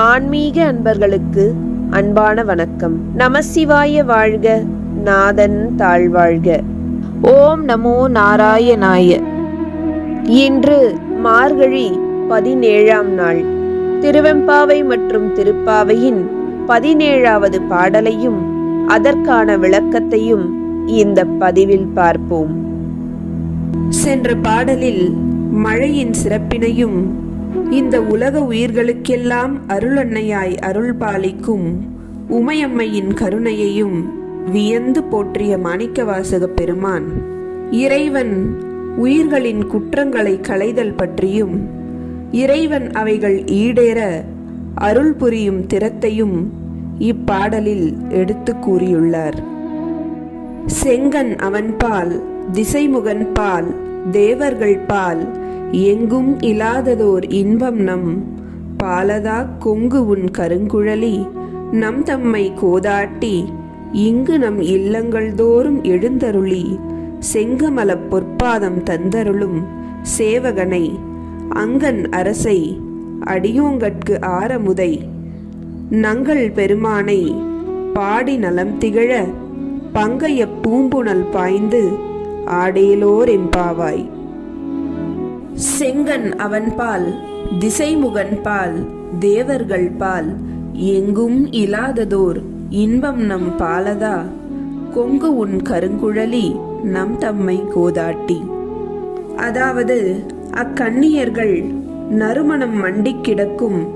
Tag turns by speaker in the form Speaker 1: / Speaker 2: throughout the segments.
Speaker 1: ஆன்மீக அன்பர்களுக்கு அன்பான வணக்கம். நமசிவாய வாழ்க நாதன் தாழ்வாழ்க. ஓம் நமோ நாராயணாய. இன்று மார்கழி பதினேழாம் நாள். திருவெம்பாவை மற்றும் திருப்பாவையின் பதினேழாவது பாடலையும் அதற்கான விளக்கத்தையும் இந்த பதிவில் பார்ப்போம். சென்ற பாடலில் மழையின் சிறப்பினையும் இந்த உலக உயிர்களுக்கெல்லாம் அருளன்னையாய் அருள் பாலிக்கும் உமையம்மையின் கருணையையும் வியந்து போற்றிய மாணிக்கவாசக பெருமான் இறைவன் உயிர்களின் குற்றங்களை களைதல் பற்றியும் இறைவன் அவைகள் ஈடேற அருள் புரியும் திறத்தையும் இப்பாடலில் எடுத்து கூறியுள்ளார். செங்கன் அவன் பால் திசைமுகன் பால் தேவர்கள் பால் எங்கும் இல்லாததோர் இன்பம் நம். பாலதா கொங்கு உன் கருங்குழலி. நம் தம்மை கோதாட்டி. இங்கு நம் இல்லங்கள் தோறும் எழுந்தருளி. செங்கமலப் பொற்பாதம் தந்தருளும். சேவகனை. அங்கன் அரசை. அடியோங்கட்கு ஆரமுதை. நங்கள் பெருமானை. பாடி நலம் திகழ. பங்கைய பூம்புணல் பாய்ந்து. ஆடேலோர் என்பாவாய். செங்கன் அவன் பால் திசைமுகன் பால் தேவர்கள் பால் எங்கும் இலாததோர் இன்பம் நம் பாலதா. கொங்கு உன் கருங்குழலி நம் தம்மை கோதாட்டி. அதாவது அக்கண்ணியர்கள் நறுமணம் மண்டி கிடக்கும்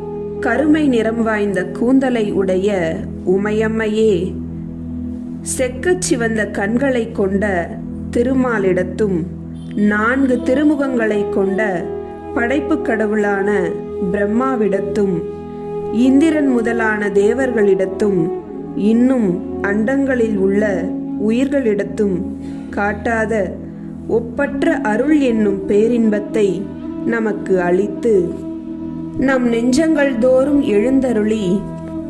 Speaker 1: கருமை நிறம் வாய்ந்த கூந்தலை உடைய உமையம்மையே. செக்கச் சிவந்த கண்களை கொண்ட திருமாலிடத்தும் நான்கு திருமுகங்களை கொண்ட படைப்பு கடவுளான பிரம்மாவிடத்தும் இந்திரன் முதலான தேவர்களிடத்தும் இன்னும் அண்டங்களில் உள்ள உயிர்களிடத்தும் காட்டாத ஒப்பற்ற அருள் என்னும் பேரின்பத்தை நமக்கு அளித்து நம் நெஞ்சங்கள் தோறும் எழுந்தருளி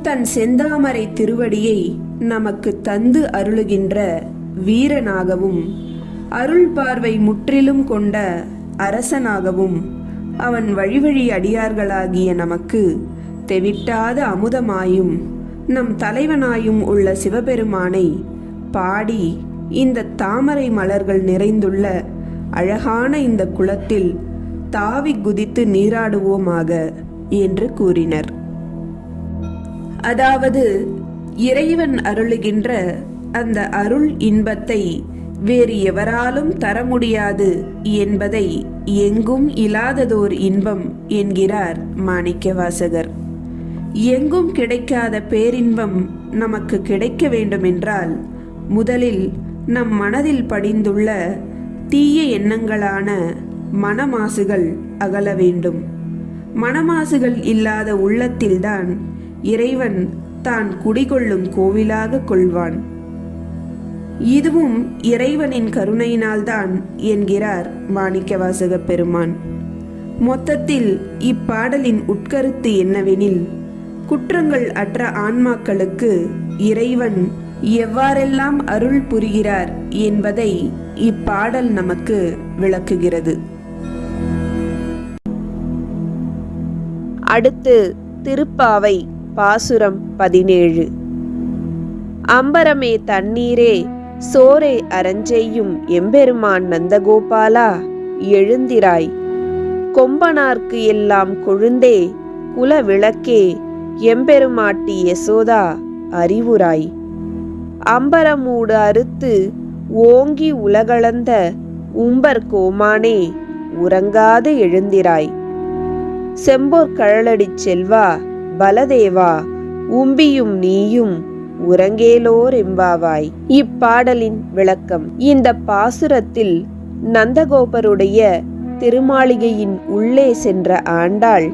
Speaker 1: தன் செந்தாமரை திருவடியை நமக்கு தந்து அருளுகின்ற வீரனாகவும் அருள் பார்வை முற்றிலும் கொண்ட அரசனாகவும் அவன் வழிவழி அடியார்களாகிய நமக்கு தெவிட்டாத அமுதமாயும் நம் தலைவனாயும் உள்ள சிவபெருமானை பாடி இந்த தாமரை மலர்கள் நிறைந்துள்ள அழகான இந்த குளத்தில் தாவி குதித்து நீராடுவோமாக என்று கூறினர். அதாவது இறைவன் அருளுகின்ற அந்த அருள் இன்பத்தை வேறு எவராலும் தர முடியாது என்பதை எங்கும் இல்லாததோர் இன்பம் என்கிறார் மாணிக்கவாசகர். எங்கும் கிடைக்காத பேரின்பம் நமக்கு கிடைக்க வேண்டுமென்றால் முதலில் நம் மனதில் படிந்துள்ள தீய எண்ணங்களான மனமாசுகள் அகல வேண்டும். மனமாசுகள் இல்லாத உள்ளத்தில்தான் இறைவன் தான் குடிகொள்ளும் கோவிலாக கொள்வான். இதுவும் இறைவனின் கருணையினால்தான் என்கிறார் மாணிக்கவாசக பெருமான் மொத்தத்தில் இப்பாடலின் உட்கருத்து என்னவெனில் குற்றங்கள் அற்ற ஆன்மாக்களுக்கு இறைவன் எவ்வாறெல்லாம் அருள் புரிகிறார் என்பதை இப்பாடல் நமக்கு விளக்குகிறது. அடுத்து திருப்பாவை பாசுரம் பதினேழு. அம்பரமே தண்ணீரே சோரை அரஞ்செய்யும் எம்பெருமான் நந்தகோபாலா எழுந்திராய். கொம்பனார்க்கு எல்லாம் கொழுந்தே குல விளக்கே எம்பெருமாட்டி யசோதா அறிவுராய். அம்பரமூடு அறுத்து ஓங்கி உலகளந்த உம்பர் கோமானே உறங்காது எழுந்திராய். செம்போர் கழலடிச் செல்வா பலதேவா உம்பியும் நீயும் உறங்கேலோர் எம்பாவாய் இப்பாடலின் விளக்கம் இந்த பாசுரத்தில் நந்தகோபருடைய திருமாளிகையின் உள்ளே சென்ற ஆண்டாள்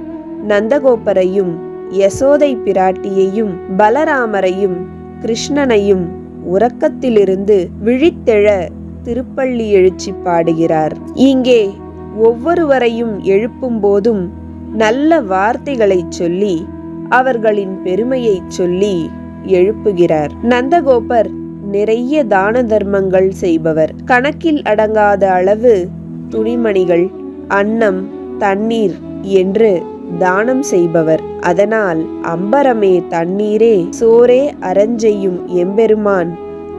Speaker 1: நந்தகோபரையும் யசோதை பிராட்டியையும் பலராமரையும் கிருஷ்ணனையும் உறக்கத்திலிருந்து விழித்தெழ திருப்பள்ளி எழுச்சி பாடுகிறார். இங்கே ஒவ்வொருவரையும் எழுப்பும் போதும் நல்ல வார்த்தைகளை சொல்லி அவர்களின் பெருமையை சொல்லி எழுப்புகிறார். நந்தகோபர் நிறைய தான தர்மங்கள் செய்பவர். கணக்கில் அடங்காத அளவு துணிமணிகள் அன்னம் தண்ணீர் என்று தானம் செய்பவர். அதனால் அம்பரமே தண்ணீரே சோரே அரஞ்செய்யும் எம்பெருமான்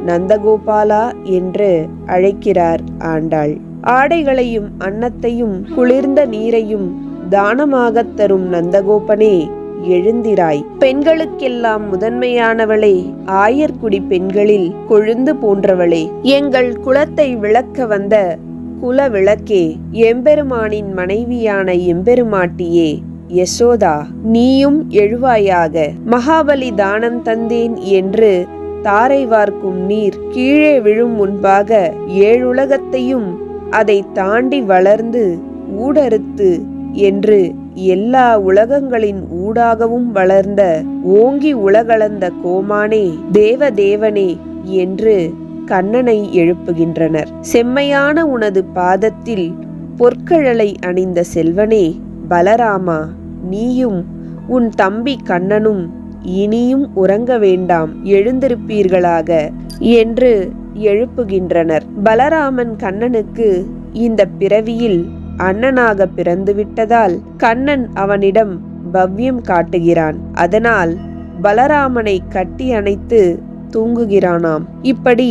Speaker 1: நந்தகோபாலா என்று அழைக்கிறார் ஆண்டாள். ஆடைகளையும் அன்னத்தையும் குளிர்ந்த நீரையும் தானமாகத் தரும் நந்தகோபனே எழுந்திராய். பெண்களுக்கெல்லாம் முதன்மையானவளே ஆயர்குடி பெண்களில் கொழுந்து போன்றவளே. எங்கள் குலத்தை விளக்க வந்த குல விளக்கே எம்பெருமானின் மனைவியான எம்பெருமாட்டியே யசோதா நீயும் எழுவாயாக. மகாபலி தானம் தந்தேன் என்று தாரை வார்க்கும் நீர் கீழே விழும் முன்பாக ஏழுலகத்தையும் அதை தாண்டி வளர்ந்து ஊடறுத்து என்று எல்லா உலகங்களின் ஊடாகவும் வளர்ந்த ஓங்கி உலகளந்த கோமானே தேவதேவனே என்று கண்ணனை எழுப்புகின்றனர். செம்மையான உனது பாதத்தில் பொற்கழலை அணிந்த செல்வனே பலராமா நீயும் உன் தம்பி கண்ணனும் இனியும் உறங்க வேண்டாம் எழுந்திருப்பீர்களாக என்று எழுப்புகின்றனர். பலராமன் கண்ணனுக்கு இந்த பிறவியில் அண்ணனாக பிறந்துவிட்டதால் கண்ணன் அவனிடம் பவ்யம் காட்டுகிறான். அதனால் பலராமனை கட்டி அணைத்து தூங்குகிறானாம். இப்படி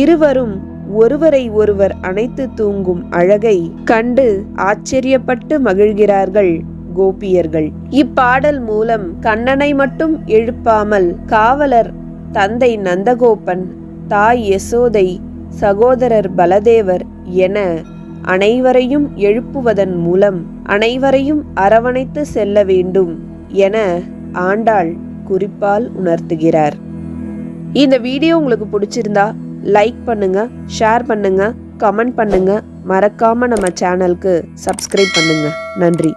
Speaker 1: இருவரும் ஒருவரை ஒருவர் அணைத்து தூங்கும் அழகை கண்டு ஆச்சரியப்பட்டு மகிழ்கிறார்கள் கோபியர்கள். இப்பாடல் மூலம் கண்ணனை மட்டும் எழுப்பாமல் காவலர் தந்தை நந்தகோபன் தாய் யசோதை சகோதரர் பலதேவர் என அனைவரையும் எழுப்புவதன் மூலம் அனைவரையும் அரவணைத்து செல்ல வேண்டும் என ஆண்டாள் குறிப்பால் உணர்த்துகிறார். இந்த வீடியோ உங்களுக்கு பிடிச்சிருந்தா லைக் பண்ணுங்க ஷேர் பண்ணுங்க கமெண்ட் பண்ணுங்க. மறக்காம நம்ம சேனலுக்கு சப்ஸ்கிரைப் பண்ணுங்க. நன்றி.